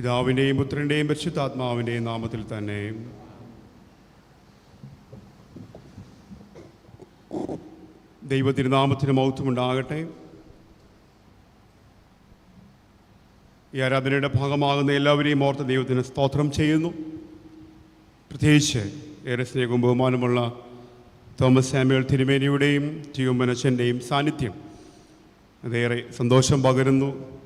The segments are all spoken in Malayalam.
പിതാവിന്റെയും പുത്രന്റെയും പരിശുദ്ധാത്മാവിന്റെയും നാമത്തിൽ തന്നെ. ദൈവത്തിരുനാമത്തിന് മൗത്വമുണ്ടാകട്ടെ ഈ ആരാധനയുടെ ഭാഗമാകുന്ന എല്ലാവരെയും ഓർത്ത് ദൈവത്തിന് സ്തോത്രം ചെയ്യുന്നു. പ്രത്യേകിച്ച് ഏറെ സ്നേഹവും ബഹുമാനമുള്ള തോമസ് സാമുവൽ തിരുമേനിയുടെയും ടിയുമ്പനച്ചന്റെയും സാന്നിധ്യം. അതേറെ സന്തോഷം പകരുന്നു.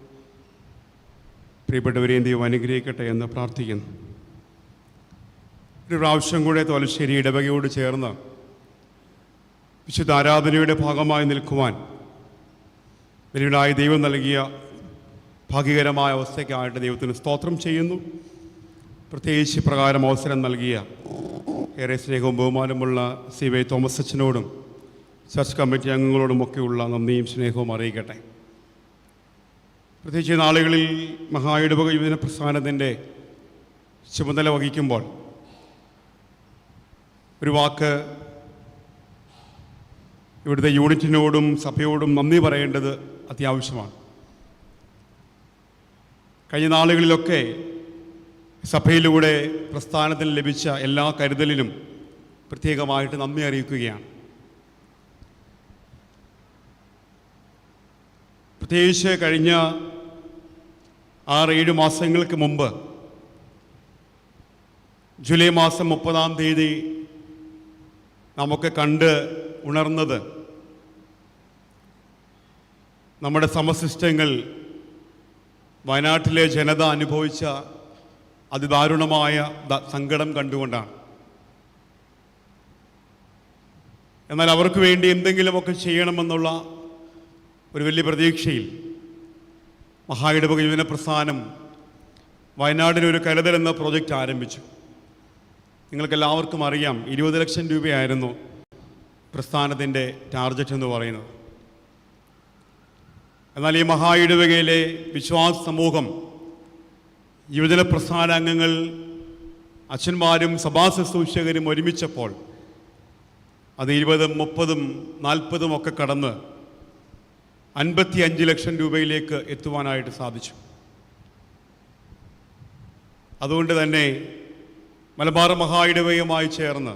പ്രിയപ്പെട്ടവരെയും ദൈവം അനുഗ്രഹിക്കട്ടെ എന്ന് പ്രാർത്ഥിക്കുന്നു. ഒരു പ്രാവശ്യം കൂടെ തോലശ്ശേരി ഇടവകയോട് ചേർന്ന് വിശുദ്ധ ആരാധനയുടെ ഭാഗമായി നിൽക്കുവാൻ വലിയ ദൈവം നൽകിയ ഭാഗ്യകരമായ അവസ്ഥയ്ക്കായിട്ട് ദൈവത്തിന് സ്തോത്രം ചെയ്യുന്നു. പ്രത്യേകിച്ച് പ്രകാരം അവസരം നൽകിയ ഏറെ സ്നേഹവും ബഹുമാനമുള്ള സി വൈ തോമസ് അച്ഛനോടും ചർച്ച് കമ്മിറ്റി അംഗങ്ങളോടുമൊക്കെയുള്ള നന്ദിയും സ്നേഹവും അറിയിക്കട്ടെ. പ്രത്യേകിച്ച് നാളുകളിൽ മഹായിടവക യുവജന പ്രസ്ഥാനത്തിന്റെ ചുമതല വഹിക്കുമ്പോൾ ഒരു വാക്ക് ഇവിടുത്തെ യൂണിറ്റിനോടും സഭയോടും നന്ദി പറയേണ്ടത് അത്യാവശ്യമാണ്. കഴിഞ്ഞ നാളുകളിലൊക്കെ സഭയിലൂടെ പ്രസ്ഥാനത്തിന് ലഭിച്ച എല്ലാ കരുതലിനും പ്രത്യേകമായിട്ട് നന്ദി അറിയിക്കുകയാണ്. പ്രത്യേകിച്ച് കഴിഞ്ഞ ആറ് ഏഴ് മാസങ്ങൾക്ക് മുമ്പ് ജൂലൈ മാസം മുപ്പതാം തീയതി നമുക്ക് കണ്ട് ഉണർന്നത് നമ്മുടെ സമസിസ്റ്റങ്ങൾ വയനാട്ടിലെ ജനത അനുഭവിച്ച അതിദാരുണമായ സങ്കടം കണ്ടുകൊണ്ടാണ്. എന്നാൽ അവർക്ക് വേണ്ടി എന്തെങ്കിലുമൊക്കെ ചെയ്യണമെന്നുള്ള ഒരു വലിയ പ്രതീക്ഷയിൽ മഹായിടവക യുവന പ്രസ്ഥാനം വയനാടിന് ഒരു കരുതൽ എന്ന പ്രോജക്റ്റ് ആരംഭിച്ചു. നിങ്ങൾക്കെല്ലാവർക്കും അറിയാം ഇരുപത് ലക്ഷം രൂപയായിരുന്നു പ്രസ്ഥാനത്തിന്റെ ടാർജറ്റ് എന്ന് പറയുന്നത്. എന്നാൽ ഈ മഹായിടവകയിലെ വിശ്വാസ സമൂഹം യുവജന പ്രസ്ഥാന അംഗങ്ങൾ അച്ഛന്മാരും സഭാ ശുശ്രൂഷകരും ഒരുമിച്ചപ്പോൾ അത് ഇരുപതും മുപ്പതും നാൽപ്പതും ഒക്കെ കടന്ന് അൻപത്തി അഞ്ച് ലക്ഷം രൂപയിലേക്ക് എത്തുവാനായിട്ട് സാധിച്ചു. അതുകൊണ്ട് തന്നെ മലബാർ മഹായിടവയുമായി ചേർന്ന്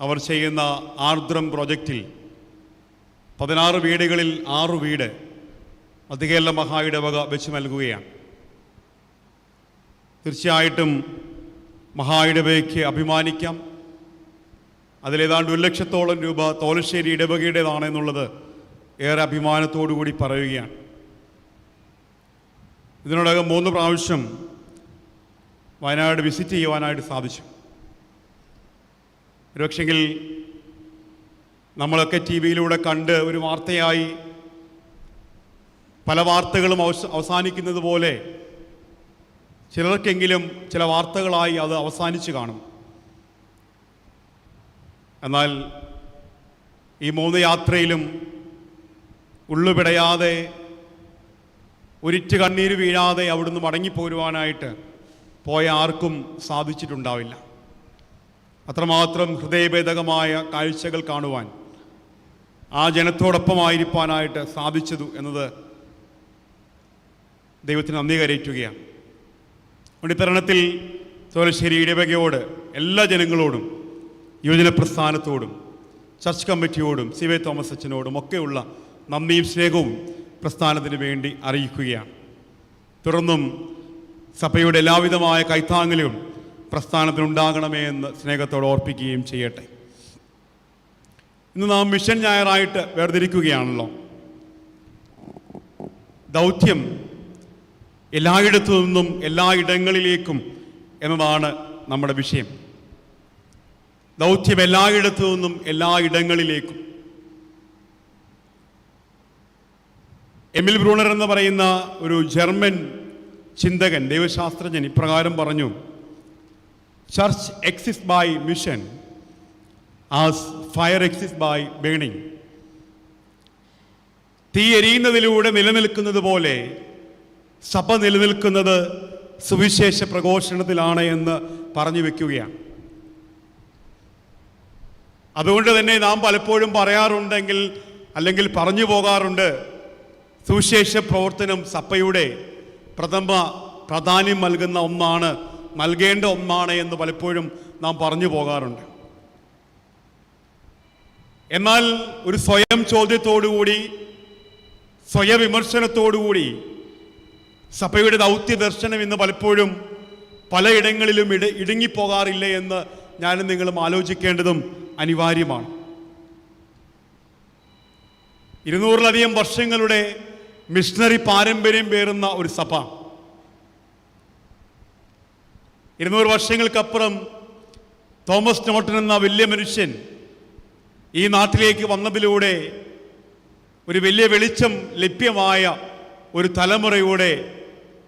അവർ ചെയ്യുന്ന ആർദ്രം പ്രൊജക്റ്റിൽ പതിനാറ് വീടുകളിൽ ആറ് വീട് മധ്യകേരള മഹായിടവക വെച്ച് നൽകുകയാണ്. തീർച്ചയായിട്ടും മഹായിടവയ്ക്ക് അഭിമാനിക്കാം. അതിലേതാണ്ട് ഒരു ലക്ഷത്തോളം രൂപ തോലശ്ശേരി ഇടവകയുടേതാണെന്നുള്ളത് ഏറെ അഭിമാനത്തോടു കൂടി പറയുകയാണ്. ഇതിനോടകം മൂന്ന് പ്രാവശ്യം വയനാട് വിസിറ്റ് ചെയ്യുവാനായിട്ട് സാധിച്ചു. ഒരുപക്ഷെങ്കിൽ നമ്മളൊക്കെ ടി വിയിലൂടെ കണ്ട് ഒരു വാർത്തയായി പല വാർത്തകളും അവസ അവസാനിക്കുന്നത് പോലെ ചിലർക്കെങ്കിലും ചില വാർത്തകളായി അത് അവസാനിച്ച് കാണും. എന്നാൽ ഈ മൂന്ന് യാത്രയിലും ഉള്ളുപിടയാതെ ഒരിറ്റ് കണ്ണീര് വീഴാതെ അവിടുന്ന് മടങ്ങിപ്പോരുവാനായിട്ട് പോയ ആർക്കും സാധിച്ചിട്ടുണ്ടാവില്ല. അത്രമാത്രം ഹൃദയഭേദകമായ കാഴ്ചകൾ കാണുവാൻ ആ ജനത്തോടൊപ്പമായിരിക്കാനായിട്ട് സാധിച്ചതു എന്നത് ദൈവത്തിന് നന്ദി കരയറ്റുകയാണ്. അതുകൊണ്ട് ഇത്തരണത്തിൽ തോലശ്ശേരി ഇടവകയോട് എല്ലാ ജനങ്ങളോടും യുവജന പ്രസ്ഥാനത്തോടും ചർച്ച് കമ്മിറ്റിയോടും സി വൈ തോമസ് അച്ഛനോടും ഒക്കെയുള്ള നന്ദിയും സ്നേഹവും പ്രസ്ഥാനത്തിന് വേണ്ടി അറിയിക്കുകയാണ്. തുടർന്നും സഭയുടെ എല്ലാവിധമായ കൈത്താങ്ങലും പ്രസ്ഥാനത്തിനുണ്ടാകണമേ എന്ന് സ്നേഹത്തോടെ ഓർപ്പിക്കുകയും ചെയ്യട്ടെ. ഇന്ന് നാം മിഷൻ ഞായറായിട്ട് വേർതിരിക്കുകയാണല്ലോ. ദൗത്യം എല്ലായിടത്തു നിന്നും എല്ലായിടങ്ങളിലേക്കും എന്നതാണ് നമ്മുടെ വിഷയം. ദൗത്യം എല്ലായിടത്തു നിന്നും എല്ലായിടങ്ങളിലേക്കും. എമിൽ ബ്രൂണർ എന്ന് പറയുന്ന ഒരു ജർമ്മൻ ചിന്തകൻ ദൈവശാസ്ത്രജ്ഞൻ ഇപ്രകാരം പറഞ്ഞു church exist by mission as fire exist by burning തീ എരിയുന്നതിലൂടെ നിലനിൽക്കുന്നത് പോലെ സഭ നിലനിൽക്കുന്നത് സുവിശേഷ പ്രഘോഷണത്തിലാണ് എന്ന് പറഞ്ഞു വെക്കുകയാണ്. അതുകൊണ്ട് തന്നെ നാം പലപ്പോഴും പറയാറുണ്ടെങ്കിൽ അല്ലെങ്കിൽ പറഞ്ഞു പോകാറുണ്ട് സുവിശേഷ പ്രവർത്തനം സഭയുടെ പ്രഥമ പ്രാധാന്യം നൽകുന്ന ഒന്നാണ് നൽകേണ്ട ഒന്നാണ് എന്ന് പലപ്പോഴും നാം പറഞ്ഞു പോകാറുണ്ട്. എന്നാൽ ഒരു സ്വയം ചോദ്യത്തോടുകൂടി സ്വയവിമർശനത്തോടുകൂടി സഭയുടെ ദൗത്യ ദർശനം ഇന്ന് പലപ്പോഴും പലയിടങ്ങളിലും ഇട ഇടുങ്ങിപ്പോകാറില്ലേ എന്ന് ഞാനും നിങ്ങളും ആലോചിക്കേണ്ടതും അനിവാര്യമാണ്. ഇരുന്നൂറിലധികം വർഷങ്ങളുടെ മിഷണറി പാരമ്പര്യം പേരുന്ന ഒരു സഭ. ഇരുന്നൂറ് വർഷങ്ങൾക്കപ്പുറം തോമസ് നോട്ടൻ എന്ന വലിയ മനുഷ്യൻ ഈ നാട്ടിലേക്ക് വന്നതിലൂടെ ഒരു വലിയ വെളിച്ചം ലഭ്യമായ ഒരു തലമുറയുടെ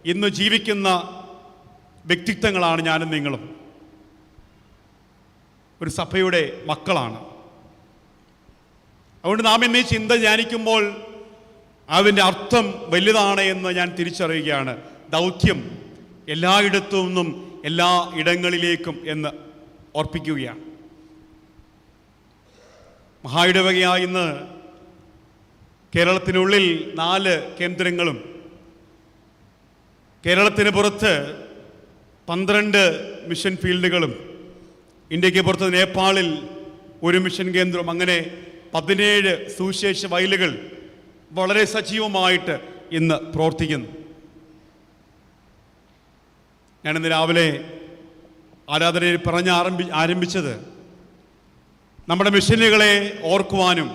ഇന്ന് ജീവിക്കുന്ന വ്യക്തിത്വങ്ങളാണ് ഞാനും നിങ്ങളും. ഒരു സഭയുടെ മക്കളാണ്. അതുകൊണ്ട് നാം എന്നീ ചിന്ത ധ്യാനിക്കുമ്പോൾ അതിന്റെ അർത്ഥം വലുതാണ് എന്ന് ഞാൻ തിരിച്ചറിയുകയാണ്. ദൗത്യം എല്ലായിടത്തു നിന്നും എല്ലാ ഇടങ്ങളിലേക്കും എന്ന് ഓർപ്പിക്കുകയാണ്. മഹായിടവകയായി ഇന്ന് കേരളത്തിനുള്ളിൽ നാല് കേന്ദ്രങ്ങളും കേരളത്തിന് പുറത്ത് പന്ത്രണ്ട് മിഷൻ ഫീൽഡുകളും ഇന്ത്യയ്ക്ക് പുറത്ത് നേപ്പാളിൽ ഒരു മിഷൻ കേന്ദ്രം അങ്ങനെ പതിനേഴ് സുവിശേഷ വയലുകൾ വളരെ സജീവമായിട്ട് ഇന്ന് പ്രവർത്തിക്കുന്നു. ഞാനിന്ന് രാവിലെ ആരാധനയിൽ പറഞ്ഞ് ആരംഭി ആരംഭിച്ചത് നമ്മുടെ മിഷനുകളെ ഓർക്കുവാനും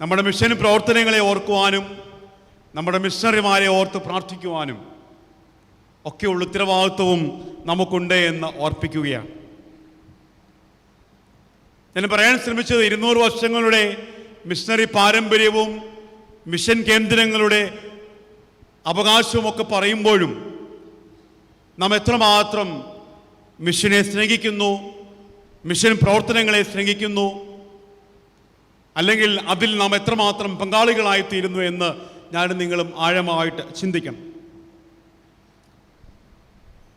നമ്മുടെ മിഷൻ പ്രവർത്തനങ്ങളെ ഓർക്കുവാനും നമ്മുടെ മിഷണറിമാരെ ഓർത്ത് പ്രാർത്ഥിക്കുവാനും ഒക്കെയുള്ള ഉത്തരവാദിത്വവും നമുക്കുണ്ട് എന്ന് ഓർപ്പിക്കുകയാണ്. ഞാൻ പറയാൻ ശ്രമിച്ചത് ഇരുന്നൂറ് വർഷങ്ങളുടെ മിഷണറി പാരമ്പര്യവും മിഷൻ കേന്ദ്രങ്ങളുടെ അവകാശവും ഒക്കെ പറയുമ്പോഴും നാം എത്രമാത്രം മിഷനെ സ്നേഹിക്കുന്നു മിഷൻ പ്രവർത്തനങ്ങളെ സ്നേഹിക്കുന്നു അല്ലെങ്കിൽ അതിൽ നാം എത്രമാത്രം പങ്കാളികളായിത്തീരുന്നു എന്ന് ഞാൻ നിങ്ങളും ആഴമായിട്ട് ചിന്തിക്കണം.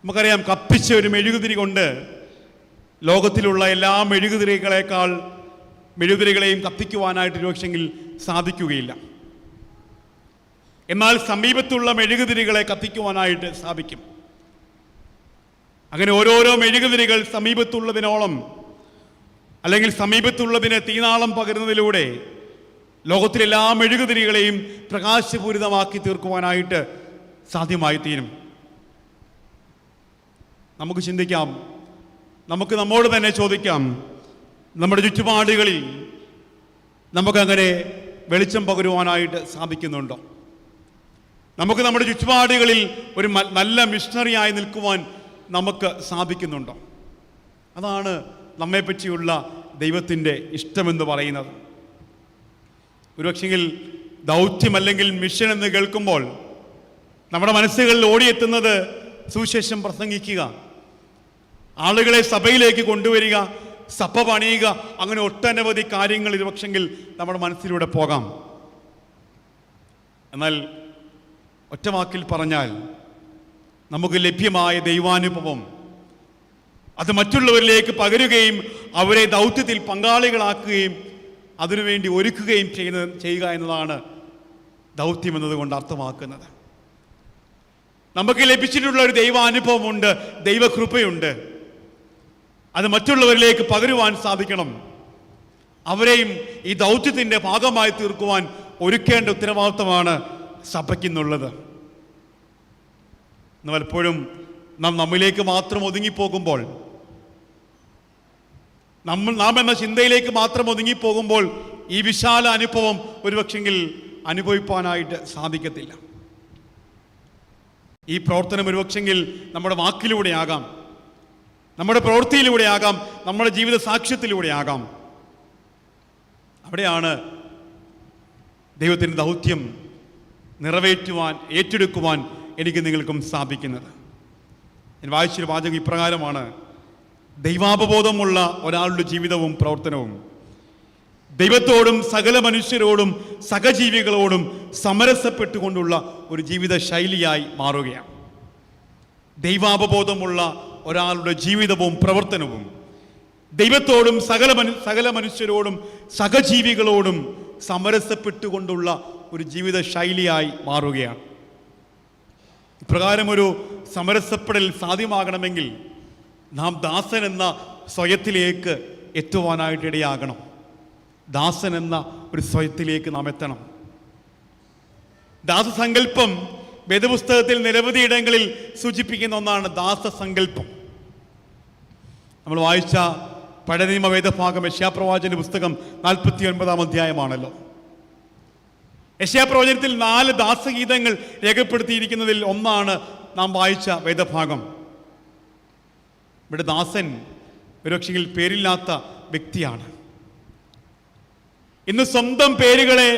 നമുക്കറിയാം കപ്പിച്ച ഒരു മെഴുകുതിരി കൊണ്ട് ലോകത്തിലുള്ള എല്ലാ മെഴുകുതിരികളെക്കാൾ മെഴുകുതിരികളെയും കത്തിക്കുവാനായിട്ട് ഒരുപക്ഷെങ്കിൽ സാധിക്കുകയില്ല. എന്നാൽ സമീപത്തുള്ള മെഴുകുതിരികളെ കത്തിക്കുവാനായിട്ട് സാധിക്കും. അങ്ങനെ ഓരോരോ മെഴുകുതിരികൾ സമീപത്തുള്ളതിനോളം അല്ലെങ്കിൽ സമീപത്തുള്ളതിന് തീനാളം പകരുന്നതിലൂടെ ലോകത്തിലെല്ലാ മെഴുകുതിരികളെയും പ്രകാശപൂരിതമാക്കി തീർക്കുവാനായിട്ട് സാധ്യമായി തീരും നമുക്ക് ചിന്തിക്കാം. നമുക്ക് നമ്മോട് തന്നെ ചോദിക്കാം. നമ്മുടെ ചുറ്റുപാടുകളിൽ നമുക്കങ്ങനെ വെളിച്ചം പകരുവാനായിട്ട് സാധിക്കുന്നുണ്ടോ? നമുക്ക് നമ്മുടെ ചുറ്റുപാടുകളിൽ ഒരു നല്ല മിഷണറിയായി നിൽക്കുവാൻ നമുക്ക് സാധിക്കുന്നുണ്ടോ? അതാണ് നമ്മെപ്പറ്റിയുള്ള ദൈവത്തിന്റെ ഇഷ്ടമെന്ന് പറയുന്നത്. ഒരുപക്ഷെങ്കിൽ ദൗത്യം അല്ലെങ്കിൽ മിഷൻ എന്ന് കേൾക്കുമ്പോൾ നമ്മുടെ മനസ്സുകളിൽ ഓടിയെത്തുന്നത് സുവിശേഷം പ്രസംഗിക്കുക ആളുകളെ സഭയിലേക്ക് കൊണ്ടുവരിക സഭ പണിയുക അങ്ങനെ ഒട്ടനവധി കാര്യങ്ങൾ ഇരുപക്ഷെങ്കിൽ നമ്മുടെ മനസ്സിലൂടെ പോകാം. എന്നാൽ ഒറ്റവാക്കിൽ പറഞ്ഞാൽ നമുക്ക് ലഭ്യമായ ദൈവാനുഭവം അത് മറ്റുള്ളവരിലേക്ക് പകരുകയും അവരെ ദൗത്യത്തിൽ പങ്കാളികളാക്കുകയും അതിനുവേണ്ടി ഒരുക്കുകയും ചെയ്യുന്ന ചെയ്യുക എന്നതാണ് ദൗത്യം എന്നതുകൊണ്ട് അർത്ഥമാക്കുന്നത്. നമുക്ക് ലഭിച്ചിട്ടുള്ള ഒരു ദൈവാനുഭവമുണ്ട് ദൈവകൃപയുണ്ട്. അത് മറ്റുള്ളവരിലേക്ക് പകരുവാൻ സാധിക്കണം. അവരെയും ഈ ദൗത്യത്തിന്റെ ഭാഗമായി തീർക്കുവാൻ ഒരുക്കേണ്ട ഉത്തരവാദിത്വമാണ് സഭയ്ക്കുന്നുള്ളത്. പലപ്പോഴും നാം നമ്മിലേക്ക് മാത്രം ഒതുങ്ങിപ്പോകുമ്പോൾ നമ്മൾ നാം എന്ന ചിന്തയിലേക്ക് മാത്രം ഒതുങ്ങിപ്പോകുമ്പോൾ ഈ വിശാല അനുഭവം ഒരുപക്ഷെങ്കിൽ അനുഭവിപ്പാനായിട്ട് സാധിക്കത്തില്ല. ഈ പ്രവർത്തനം ഒരുപക്ഷെങ്കിൽ നമ്മുടെ വാക്കിലൂടെ ആകാം നമ്മുടെ പ്രവൃത്തിയിലൂടെ ആകാം നമ്മുടെ ജീവിത സാക്ഷ്യത്തിലൂടെ ആകാം അവിടെയാണ് ദൈവത്തിന്റെ ദൗത്യം നിറവേറ്റുവാൻ ഏറ്റെടുക്കുവാൻ എനിക്ക് നിങ്ങൾക്കും സാധിക്കുന്നത്. ഞാൻ വായിച്ചൊരു വാചകം ഇപ്രകാരമാണ് ദൈവാപബോധമുള്ള ഒരാളുടെ ജീവിതവും പ്രവർത്തനവും. ദൈവത്തോടും സകല മനുഷ്യരോടും സഹജീവികളോടും സമരസപ്പെട്ടുകൊണ്ടുള്ള ഒരു ജീവിത ശൈലിയായി മാറുകയാണ്. ദൈവാപബോധമുള്ള ഒരാളുടെ ജീവിതവും പ്രവർത്തനവും ദൈവത്തോടും സകല മനു സകല മനുഷ്യരോടും സഹജീവികളോടും സമരസപ്പെട്ടുകൊണ്ടുള്ള ഒരു ജീവിത ശൈലിയായി മാറുകയാണ്. ഇപ്രകാരം ഒരു സമരസപ്പെടൽ സാധ്യമാകണമെങ്കിൽ നാം ദാസൻ എന്ന സ്വയത്തിലേക്ക് എത്തുവാനായിട്ട് ഇടയാകണം ദാസൻ എന്ന ഒരു സ്വയത്തിലേക്ക് നാം എത്തണം. ദാസസങ്കല്പം വേദപുസ്തകത്തിൽ നിരവധി ഇടങ്ങളിൽ സൂചിപ്പിക്കുന്ന ഒന്നാണ് ദാസസങ്കല്പം. നമ്മൾ വായിച്ച പഴനിയമ വേദഭാഗം യശ്യാപ്രവാചന്റെ പുസ്തകം നാൽപ്പത്തി ഒൻപതാം അധ്യായമാണല്ലോ. യശ്യാപ്രവചനത്തിൽ നാല് ദാസഗീതങ്ങൾ രേഖപ്പെടുത്തിയിരിക്കുന്നതിൽ ഒന്നാണ് നാം വായിച്ച വേദഭാഗം. ഇവിടെ ദാസൻ ഒരുപക്ഷെങ്കിൽ പേരില്ലാത്ത വ്യക്തിയാണ്. ഇന്ന് സ്വന്തം പേരുകളെ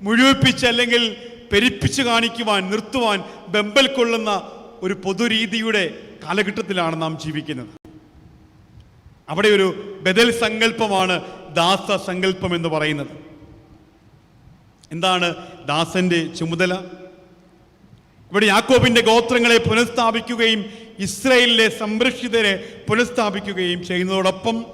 മുഴുവിപ്പിച്ച് അല്ലെങ്കിൽ പെരിപ്പിച്ച് കാണിക്കുവാൻ നിർത്തുവാൻ ബെമ്പൽ കൊള്ളുന്ന ഒരു പൊതുരീതിയുടെ കാലഘട്ടത്തിലാണ് നാം ജീവിക്കുന്നത്. അവിടെ ഒരു ബദൽ സങ്കല്പമാണ് ദാസ സങ്കല്പം എന്ന് പറയുന്നത്. എന്താണ് ദാസന്റെ ചുമതല? ഇവിടെ യാക്കോബിന്റെ ഗോത്രങ്ങളെ പുനഃസ്ഥാപിക്കുകയും ഇസ്രയേലിലെ സംരക്ഷിതരെ പുനഃസ്ഥാപിക്കുകയും ചെയ്യുന്നതോടൊപ്പം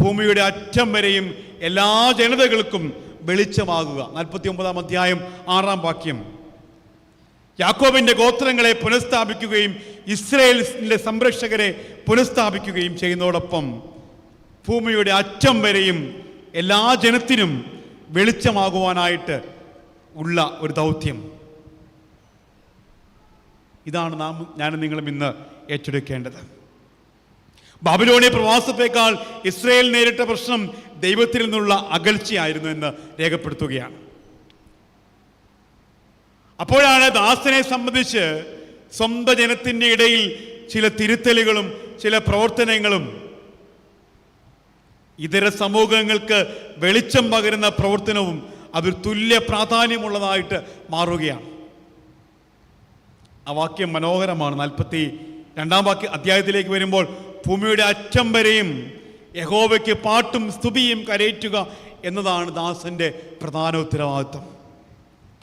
ഭൂമിയുടെ അറ്റം വരെയും എല്ലാ ജനതകൾക്കും വെളിച്ചമാകുക. നാൽപ്പത്തി ഒമ്പതാം അധ്യായം ആറാം വാക്യം. യാക്കോബിന്റെ ഗോത്രങ്ങളെ പുനഃസ്ഥാപിക്കുകയും ഇസ്രയേലിന്റെ സംരക്ഷകരെ പുനഃസ്ഥാപിക്കുകയും ചെയ്യുന്നതോടൊപ്പം ഭൂമിയുടെ അറ്റം വരെയും എല്ലാ ജനത്തിനും വെളിച്ചമാകുവാനായിട്ട് ഉള്ള ഒരു ദൗത്യം. ഇതാണ് നാം ഞാനും നിങ്ങളും ഇന്ന് ഏറ്റെടുക്കേണ്ടത്. ബാബിലോണിയ പ്രവാസത്തേക്കാൾ ഇസ്രയേൽ നേരിട്ട പ്രശ്നം ദൈവത്തിൽ നിന്നുള്ള അകൽച്ചയായിരുന്നു എന്ന് രേഖപ്പെടുത്തുകയാണ്. അപ്പോഴാണ് ദാസനെ സംബന്ധിച്ച് സ്വന്തം ജനത്തിന്റെ ഇടയിൽ ചില തിരുത്തലുകളും ചില പ്രവർത്തനങ്ങളും ഇതര സമൂഹങ്ങൾക്ക് വെളിച്ചം പകരുന്ന പ്രവർത്തനവും അതിൽ തുല്യ പ്രാധാന്യമുള്ളതായിട്ട് മാറുകയാണ്. ആ വാക്യം മനോഹരമാണ്. നാൽപ്പത്തി രണ്ടാം വാക്യ അധ്യായത്തിലേക്ക് വരുമ്പോൾ ഭൂമിയുടെ അറ്റം വരെയും യഹോവയ്ക്ക് പാട്ടും സ്തുതിയും കരയറ്റുക എന്നതാണ് ദാസന്റെ പ്രധാന ഉത്തരവാദിത്വം.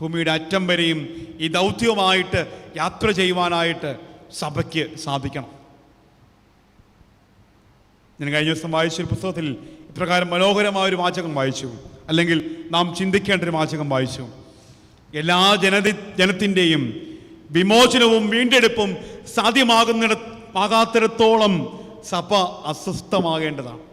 ഭൂമിയുടെ അറ്റം വരെയും ഈ ദൗത്യവുമായിട്ട് യാത്ര ചെയ്യുവാനായിട്ട് സഭയ്ക്ക് സാധിക്കണം. ഞാൻ കഴിഞ്ഞ ദിവസം വായിച്ചൊരു പുസ്തകത്തിൽ ഇപ്രകാരം മനോഹരമായ ഒരു വാചകം വായിച്ചു. അല്ലെങ്കിൽ നാം ചിന്തിക്കേണ്ട ഒരു വാചകം വായിച്ചു. എല്ലാ ജനതി ജനത്തിന്റെയും വിമോചനവും വീണ്ടെടുപ്പും സാധ്യമാകുന്നിട ആകാത്തിടത്തോളം സഭ അസ്വസ്ഥമാകേണ്ടതാണ്.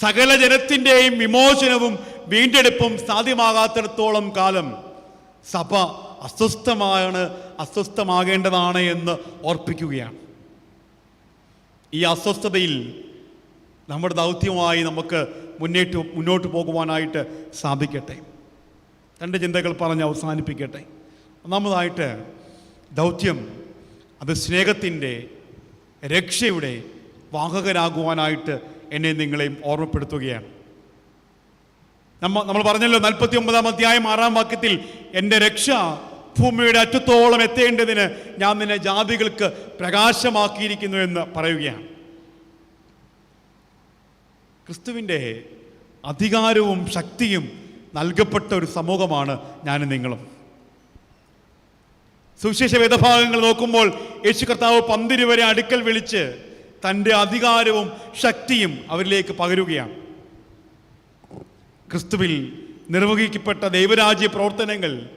സകല ജനത്തിന്റെയും വിമോചനവും വീണ്ടെടുപ്പും സാധ്യമാകാത്തിടത്തോളം കാലം സഭ അസ്വസ്ഥമാണ് അസ്വസ്ഥമാകേണ്ടതാണ് എന്ന് ഓർപ്പിക്കുകയാണ്. ഈ അസ്വസ്ഥതയിൽ നമ്മുടെ ദൗത്യമായി നമുക്ക് മുന്നേറ്റ് മുന്നോട്ട് പോകുവാനായിട്ട് സാധിക്കട്ടെ. രണ്ട് ചിന്തകൾ പറഞ്ഞ് അവസാനിപ്പിക്കട്ടെ. ഒന്നാമതായിട്ട് ദൗത്യം അത് സ്നേഹത്തിന്റെ രക്ഷയുടെ വാഹകരാകുവാനായിട്ട് എന്നെ നിങ്ങളെയും ഓർമ്മപ്പെടുത്തുകയാണ്. നമ്മ നമ്മൾ പറഞ്ഞല്ലോ നാൽപ്പത്തി ഒമ്പതാം അധ്യായം ആറാം വാക്യത്തിൽ എന്റെ രക്ഷ ഭൂമിയുടെ അറ്റത്തോളം എത്തേണ്ടതിന് ഞാൻ നിന്നെ ജാതികൾക്ക് പ്രകാശമാക്കിയിരിക്കുന്നു എന്ന് പറയുകയാണ്. ക്രിസ്തുവിന്റെ അധികാരവും ശക്തിയും നൽകപ്പെട്ട ഒരു സമൂഹമാണ് ഞാനും നിങ്ങളും. സുവിശേഷ വേദഭാഗങ്ങൾ നോക്കുമ്പോൾ യേശു കർത്താവ് പന്തിരുവരെ അടുക്കൽ വിളിച്ച് തന്റെ അധികാരവും ശക്തിയും അവരിലേക്ക് പകരുകയാണ്. ക്രിസ്തുവിൽ നിർവഹിക്കപ്പെട്ട ദൈവരാജ്യ പ്രവർത്തനങ്ങൾ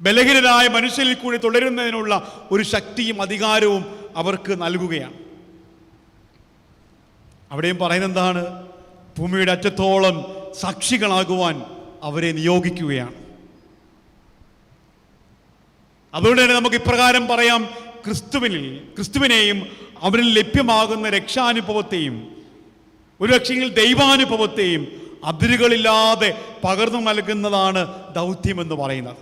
ബലഹീനരായ മനുഷ്യരിൽ കൂടി തുടരുന്നതിനുള്ള ഒരു ശക്തിയും അധികാരവും അവർക്ക് നൽകുകയാണ്. അവിടെയും പറയുന്നത് എന്താണ്? ഭൂമിയുടെ അറ്റത്തോളം സാക്ഷികളാകുവാൻ അവരെ നിയോഗിക്കുകയാണ്. അതുകൊണ്ട് തന്നെ നമുക്ക് ഇപ്രകാരം പറയാം ക്രിസ്തുവിനിൽ ക്രിസ്തുവിനെയും അവരിൽ ലഭ്യമാകുന്ന രക്ഷാനുഭവത്തെയും ഒരു പക്ഷെങ്കിൽ ദൈവാനുഭവത്തെയും അതിരുകളില്ലാതെ പകർന്നു നൽകുന്നതാണ് ദൗത്യം എന്ന് പറയുന്നത്.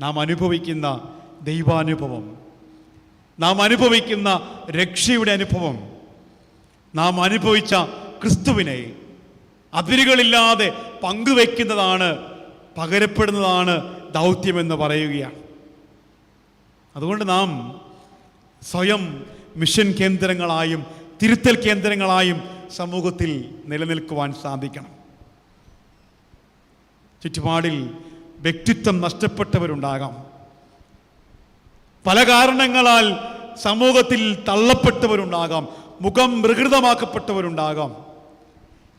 നാം അനുഭവിക്കുന്ന ദൈവാനുഭവം നാം അനുഭവിക്കുന്ന രക്ഷയുടെ അനുഭവം നാം അനുഭവിച്ച ക്രിസ്തുവിനെ അതിരുകളില്ലാതെ പങ്കുവെക്കുന്നതാണ് പകരപ്പെടുന്നതാണ് ദൗത്യമെന്ന് പറയുകയാണ്. അതുകൊണ്ട് നാം സ്വയം മിഷൻ കേന്ദ്രങ്ങളായും തിരുത്തൽ കേന്ദ്രങ്ങളായും സമൂഹത്തിൽ നിലനിൽക്കുവാൻ സാധിക്കണം. ചുറ്റുപാടിൽ വ്യക്തിത്വം നഷ്ടപ്പെട്ടവരുണ്ടാകാം. പല കാരണങ്ങളാൽ സമൂഹത്തിൽ തള്ളപ്പെട്ടവരുണ്ടാകാം. മുഖം വികൃതമാക്കപ്പെട്ടവരുണ്ടാകാം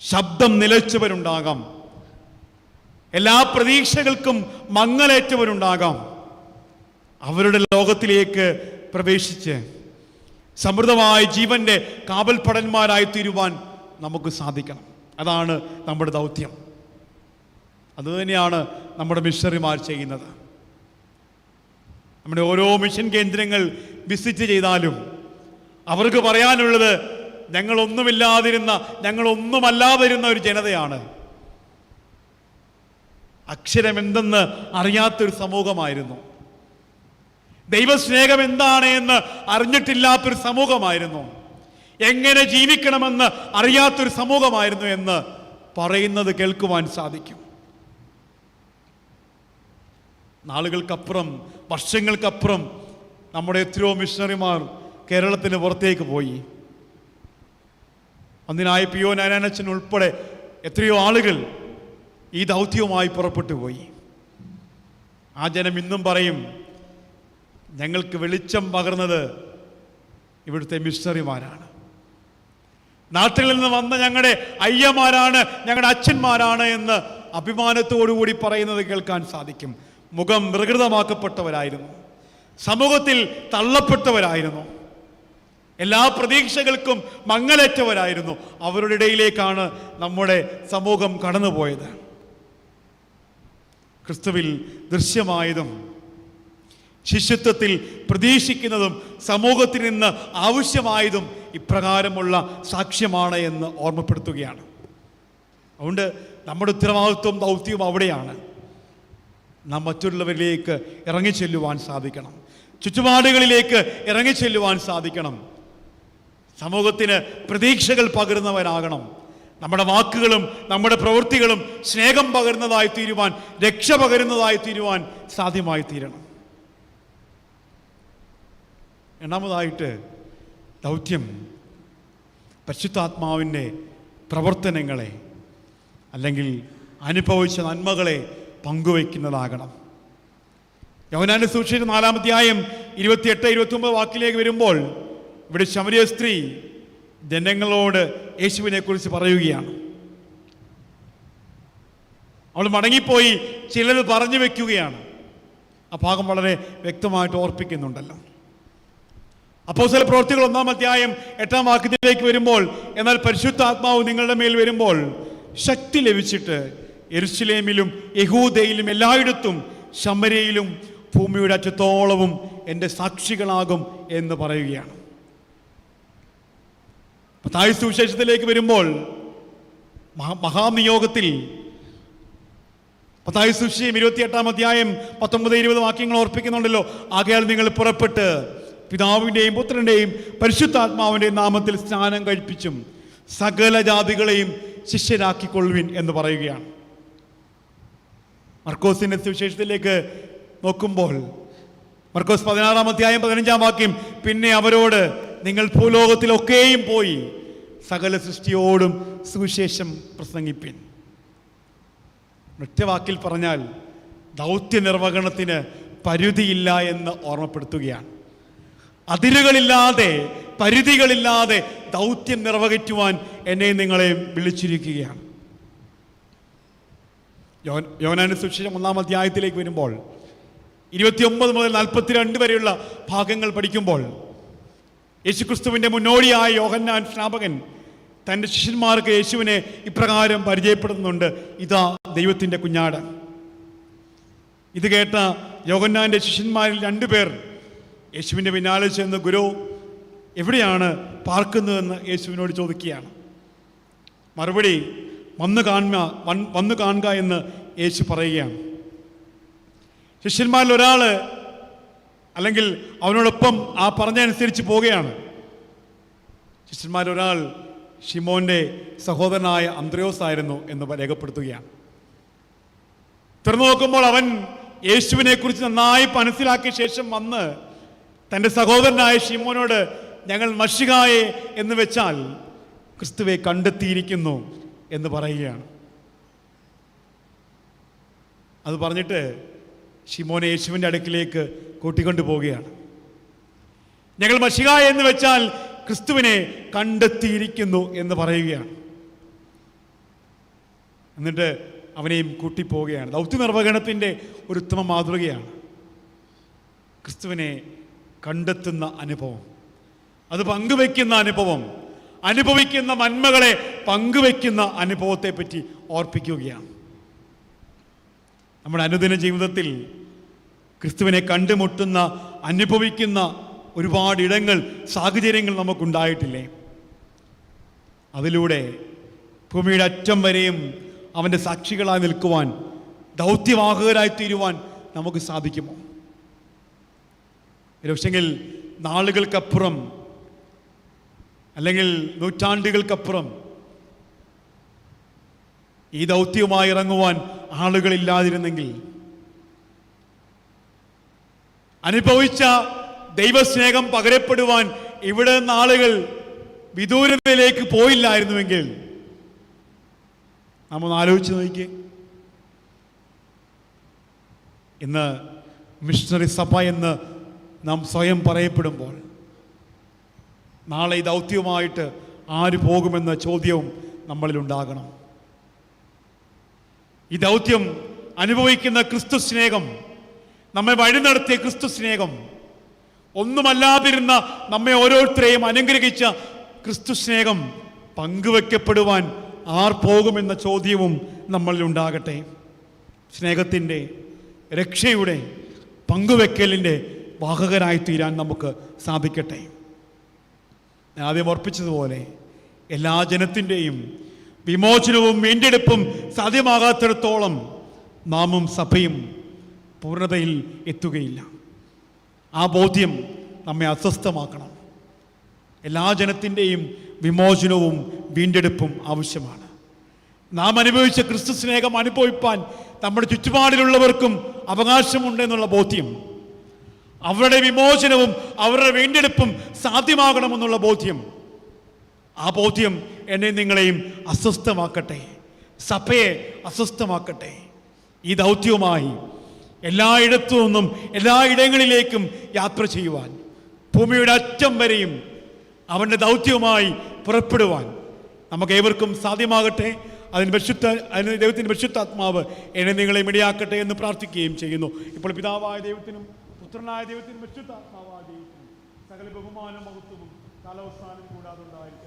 ശബ്ദം നിലച്ചവരുണ്ടാകാം. എല്ലാ പ്രതീക്ഷകൾക്കും മങ്ങലേറ്റവരുണ്ടാകാം. അവരുടെ ലോകത്തിലേക്ക് പ്രവേശിച്ച് സമൃദ്ധമായ ജീവന്റെ കാവൽപ്പടന്മാരായി തീരുവാൻ നമുക്ക് സാധിക്കണം. അതാണ് നമ്മുടെ ദൗത്യം. അതുതന്നെയാണ് നമ്മുടെ മിഷണറിമാർ ചെയ്യുന്നത്. നമ്മുടെ ഓരോ മിഷൻ കേന്ദ്രങ്ങൾ വിസിറ്റ് ചെയ്താലും അവർക്ക് പറയാനുള്ളത് ഞങ്ങളൊന്നുമില്ലാതിരുന്ന ഞങ്ങളൊന്നുമല്ലാതിരുന്ന ഒരു ജനതയാണ്. അക്ഷരമെന്തെന്ന് അറിയാത്തൊരു സമൂഹമായിരുന്നു. ദൈവസ്നേഹം എന്താണ് എന്ന് അറിഞ്ഞിട്ടില്ലാത്തൊരു സമൂഹമായിരുന്നു. എങ്ങനെ ജീവിക്കണമെന്ന് അറിയാത്തൊരു സമൂഹമായിരുന്നു എന്ന് പറയുന്നത് കേൾക്കുവാൻ സാധിക്കും. നാളുകൾക്കപ്പുറം വർഷങ്ങൾക്കപ്പുറം നമ്മുടെ എത്രയോ മിഷണറിമാർ കേരളത്തിന് പുറത്തേക്ക് പോയി. അന്നിനായ പി ഒ നാരായണച്ചൻ ഉൾപ്പെടെ എത്രയോ ആളുകൾ ഈ ദൗത്യവുമായി പുറപ്പെട്ടു പോയി. ആ ജനം ഇന്നും പറയും ഞങ്ങൾക്ക് വെളിച്ചം പകർന്നത് ഇവിടുത്തെ മിഷണറിമാരാണ്. നാട്ടിൽ നിന്ന് വന്ന ഞങ്ങളുടെ അയ്യമാരാണ് ഞങ്ങളുടെ അച്ഛന്മാരാണ് എന്ന് അഭിമാനത്തോടുകൂടി പറയുന്നത് കേൾക്കാൻ സാധിക്കും. മുഖം വികൃതമാക്കപ്പെട്ടവരായിരുന്നു. സമൂഹത്തിൽ തള്ളപ്പെട്ടവരായിരുന്നു. എല്ലാ പ്രതീക്ഷകൾക്കും മങ്ങലേറ്റവരായിരുന്നു. അവരുടെ ഇടയിലേക്കാണ് നമ്മുടെ സമൂഹം കടന്നുപോയത്. ക്രിസ്തുവിൽ ദൃശ്യമായതും ശിഷ്യത്വത്തിൽ പ്രതീക്ഷിക്കുന്നതും സമൂഹത്തിൽ നിന്ന് ആവശ്യമായതും ഇപ്രകാരമുള്ള സാക്ഷ്യമാണ് എന്ന് ഓർമ്മപ്പെടുത്തുകയാണ്. അതുകൊണ്ട് നമ്മുടെ ഉത്തരവാദിത്വം ദൗത്യവും അവിടെയാണ്. നാം മറ്റുള്ളവരിലേക്ക് ഇറങ്ങിച്ചെല്ലുവാൻ സാധിക്കണം. ചുറ്റുപാടുകളിലേക്ക് ഇറങ്ങിച്ചെല്ലുവാൻ സാധിക്കണം. സമൂഹത്തിന് പ്രതീക്ഷകൾ പകരുന്നവരാകണം. നമ്മുടെ വാക്കുകളും നമ്മുടെ പ്രവൃത്തികളും സ്നേഹം പകരുന്നതായി തീരുവാൻ രക്ഷ പകരുന്നതായി തീരുവാൻ സാധ്യമായി തീരണം രണ്ടാമതായിട്ട് ദൗത്യം പരിശുദ്ധാത്മാവിന്റെ പ്രവർത്തനങ്ങളെ അല്ലെങ്കിൽ അനുഭവിച്ച നന്മകളെ പങ്കുവയ്ക്കുന്നതാകണം. യവനാന്റെ സൂക്ഷിച്ച നാലാമധ്യായം ഇരുപത്തിയെട്ട് ഇരുപത്തി ഒമ്പത് വാക്കിലേക്ക് വരുമ്പോൾ ഇവിടെ ശമരിയ സ്ത്രീ ജനങ്ങളോട് യേശുവിനെ കുറിച്ച് പറയുകയാണ്. അവൾ മടങ്ങിപ്പോയി ചിലത് പറഞ്ഞു വെക്കുകയാണ് ആ ഭാഗം വളരെ വ്യക്തമായിട്ട് ഓർപ്പിക്കുന്നുണ്ടല്ലോ. അപ്പോൾ ചില പ്രവർത്തികൾ ഒന്നാം അധ്യായം എട്ടാം വാക്യത്തിലേക്ക് വരുമ്പോൾ എന്നാൽ പരിശുദ്ധാത്മാവ് നിങ്ങളുടെ മേൽ വരുമ്പോൾ ശക്തി ലഭിച്ചിട്ട് എരുസലേമിലും യഹൂദയിലും എല്ലായിടത്തും ശമരയിലും ഭൂമിയുടെ അറ്റത്തോളവും എന്റെ സാക്ഷികളാകും എന്ന് പറയുകയാണ്. തായ് സുവിശേഷത്തിലേക്ക് വരുമ്പോൾ മഹാ- മഹാനിയോഗത്തിൽ പത്തായ സുവിശേഷം ഇരുപത്തിയെട്ടാം അധ്യായം പത്തൊമ്പത് ഇരുപത് വാക്യങ്ങൾ ഓർപ്പിക്കുന്നുണ്ടല്ലോ. ആകയാൽ നിങ്ങൾ പുറപ്പെട്ട് പിതാവിന്റെയും പുത്രന്റെയും പരിശുദ്ധാത്മാവിന്റെയും നാമത്തിൽ സ്നാനം കഴിപ്പിച്ചും സകല ജാതികളെയും ശിഷ്യരാക്കിക്കൊള്ളുവിൻ എന്ന് പറയുകയാണ്. മർക്കോസിന്റെ സുവിശേഷത്തിലേക്ക് നോക്കുമ്പോൾ മർക്കോസ് പതിനാറാം അധ്യായം പതിനഞ്ചാം വാക്യം പിന്നെ അവരോട് നിങ്ങൾ ഭൂലോകത്തിലൊക്കെയും പോയി സകല സൃഷ്ടിയോടും സുവിശേഷം പ്രസംഗിപ്പിൻ. ഒറ്റ വാക്കിൽ പറഞ്ഞാൽ ദൗത്യ നിർവഹണത്തിന് പരിധിയില്ല എന്ന് ഓർമ്മപ്പെടുത്തുകയാണ്. അതിരുകളില്ലാതെ പരിധികളില്ലാതെ ദൗത്യം നിർവഹിക്കുവാൻ എന്നെ നിങ്ങളെ വിളിച്ചിരിക്കുകയാണ്. യോനാന് സുവിശേഷം ഒന്നാം അധ്യായത്തിലേക്ക് വരുമ്പോൾ ഇരുപത്തിയൊമ്പത് മുതൽ നാൽപ്പത്തിരണ്ട് വരെയുള്ള ഭാഗങ്ങൾ പഠിക്കുമ്പോൾ യേശുക്രിസ്തുവിന്റെ മുന്നോടിയായ യോഹന്നാൻ സ്നാപകൻ തന്റെ ശിഷ്യന്മാർക്ക് യേശുവിനെ ഇപ്രകാരം പരിചയപ്പെടുന്നുണ്ട് ഇതാ ദൈവത്തിന്റെ കുഞ്ഞാട്. ഇത് കേട്ട യോഹന്നാന്റെ ശിഷ്യന്മാരിൽ രണ്ടുപേർ യേശുവിന്റെ പിന്നാലെ ചെന്ന് ഗുരു എവിടെയാണ് പാർക്കുന്നതെന്ന് യേശുവിനോട് ചോദിക്കുകയാണ്. മറുപടി വന്ന് കാണുക വന്ന് കാണുക എന്ന് യേശു പറയുകയാണ്. ശിഷ്യന്മാരിൽ ഒരാൾ അല്ലെങ്കിൽ അവനോടൊപ്പം ആ പറഞ്ഞനുസരിച്ച് പോവുകയാണ്. ശിഷ്യന്മാരൊരാൾ ഷിമോന്റെ സഹോദരനായ അന്ത്രയോസ് ആയിരുന്നു എന്ന് രേഖപ്പെടുത്തുകയാണ്. തുറന്നു നോക്കുമ്പോൾ അവൻ യേശുവിനെക്കുറിച്ച് നന്നായി മനസ്സിലാക്കിയ ശേഷം വന്ന് തന്റെ സഹോദരനായ ഷിമോനോട് ഞങ്ങൾ മഷികായെ എന്ന് വെച്ചാൽ ക്രിസ്തുവെ കണ്ടെത്തിയിരിക്കുന്നു എന്ന് പറയുകയാണ്. അത് പറഞ്ഞിട്ട് ഷിമോനെ യേശുവിന്റെ അടുക്കിലേക്ക് കൂട്ടിക്കൊണ്ടു പോവുകയാണ്. ഞങ്ങൾ മഷിക എന്ന് വെച്ചാൽ ക്രിസ്തുവിനെ കണ്ടെത്തിയിരിക്കുന്നു എന്ന് പറയുകയാണ്. എന്നിട്ട് അവനെയും കൂട്ടിപ്പോവുകയാണ്. ദൗത്യ നിർവഹണത്തിന്റെ ഒരു ഉത്തമ മാതൃകയാണ് ക്രിസ്തുവിനെ കണ്ടെത്തുന്ന അനുഭവം. അത് പങ്കുവെക്കുന്ന അനുഭവം. അനുഭവിക്കുന്ന നന്മകളെ പങ്കുവെക്കുന്ന അനുഭവത്തെ പറ്റി ഓർപ്പിക്കുകയാണ്. നമ്മുടെ അനുദിന ജീവിതത്തിൽ ക്രിസ്തുവിനെ കണ്ടുമുട്ടുന്ന അനുഭവിക്കുന്ന ഒരുപാട് ഇടങ്ങൾ സാഹചര്യങ്ങൾ നമുക്കുണ്ടായിട്ടില്ലേ? അതിലൂടെ ഭൂമിയുടെ അറ്റം വരെയും അവന്റെ സാക്ഷികളായി നിൽക്കുവാൻ ദൗത്യവാഹകരായി തീരുവാൻ നമുക്ക് സാധിക്കുമോ? പക്ഷെങ്കിൽ നാളുകൾക്കപ്പുറം അല്ലെങ്കിൽ നൂറ്റാണ്ടുകൾക്കപ്പുറം ഈ ദൗത്യവുമായി ഇറങ്ങുവാൻ ആളുകളില്ലാതിരുന്നെങ്കിൽ അനുഭവിച്ച ദൈവസ്നേഹം പകരപ്പെടുവാൻ ഇവിടെ നിന്ന് ആളുകൾ വിദൂരതയിലേക്ക് പോയില്ലായിരുന്നുവെങ്കിൽ നമ്മൾ ആലോചിച്ച് നോക്കിയേ. ഇന്ന് മിഷണറി സഭ എന്ന് നാം സ്വയം പറയപ്പെടുമ്പോൾ നാളെ ദൗത്യവുമായിട്ട് ആര് പോകുമെന്ന ചോദ്യവും നമ്മളിലുണ്ടാകണം ഈ ദൗത്യം അനുഭവിക്കുന്ന ക്രിസ്തു സ്നേഹം നമ്മെ വഴി നടത്തിയ ക്രിസ്തു സ്നേഹം ഒന്നുമല്ലാതിരുന്ന നമ്മെ ഓരോരുത്തരെയും അനുഗ്രഹിച്ച ക്രിസ്തു സ്നേഹം പങ്കുവെക്കപ്പെടുവാൻ ആർ പോകുമെന്ന ചോദ്യവും നമ്മളിലുണ്ടാകട്ടെ സ്നേഹത്തിന്റെ രക്ഷയുടെ പങ്കുവെക്കലിന്റെ വാഹകരായി തീരാൻ നമുക്ക് സാധിക്കട്ടെ. ഞാൻ ആദ്യം ഓർപ്പിച്ചതുപോലെ എല്ലാ ജനത്തിന്റെയും വിമോചനവും വീണ്ടെടുപ്പും സാധ്യമാകാത്തിടത്തോളം നാമും സഭയും പൂർണതയിൽ എത്തുകയില്ല. ആ ബോധ്യം നമ്മെ അസ്വസ്ഥമാക്കണം. എല്ലാ ജനത്തിന്റെയും വിമോചനവും വീണ്ടെടുപ്പും ആവശ്യമാണ്. നാം അനുഭവിച്ച ക്രിസ്തു സ്നേഹം അനുഭവിപ്പാൻ നമ്മുടെ ചുറ്റുപാടിലുള്ളവർക്കും അവകാശമുണ്ടെന്നുള്ള ബോധ്യം അവരുടെ വിമോചനവും അവരുടെ വീണ്ടെടുപ്പും സാധ്യമാകണമെന്നുള്ള ബോധ്യം. ആ ബോധ്യം എന്നെ നിങ്ങളെയും അസ്വസ്ഥമാക്കട്ടെ. സഭയെ അസ്വസ്ഥമാക്കട്ടെ. ഈ ദൗത്യവുമായി എല്ലായിടത്തു നിന്നും എല്ലാ ഇടങ്ങളിലേക്കും യാത്ര ചെയ്യുവാൻ ഭൂമിയുടെ അറ്റം വരെയും അവന്റെ ദൗത്യവുമായി പുറപ്പെടുവാൻ നമുക്ക് ഏവർക്കും സാധ്യമാകട്ടെ. അതിന് പരിശുദ്ധ അതിന് ദൈവത്തിന്റെ പരിശുദ്ധാത്മാവ് എന്നെ നിങ്ങളെ ഇടയാക്കട്ടെ എന്ന് പ്രാർത്ഥിക്കുകയും ചെയ്യുന്നു. ഇപ്പോൾ പിതാവായ ദൈവത്തിനും പുത്രനായ ദൈവത്തിന് പരിശുദ്ധാത്മാവായ ദൈവത്തിന് സകല ബഹുമാനം മഹത്വവും കാലാവസ്ഥാനം കൂടാതെ ഉണ്ടായിരിക്കട്ടെ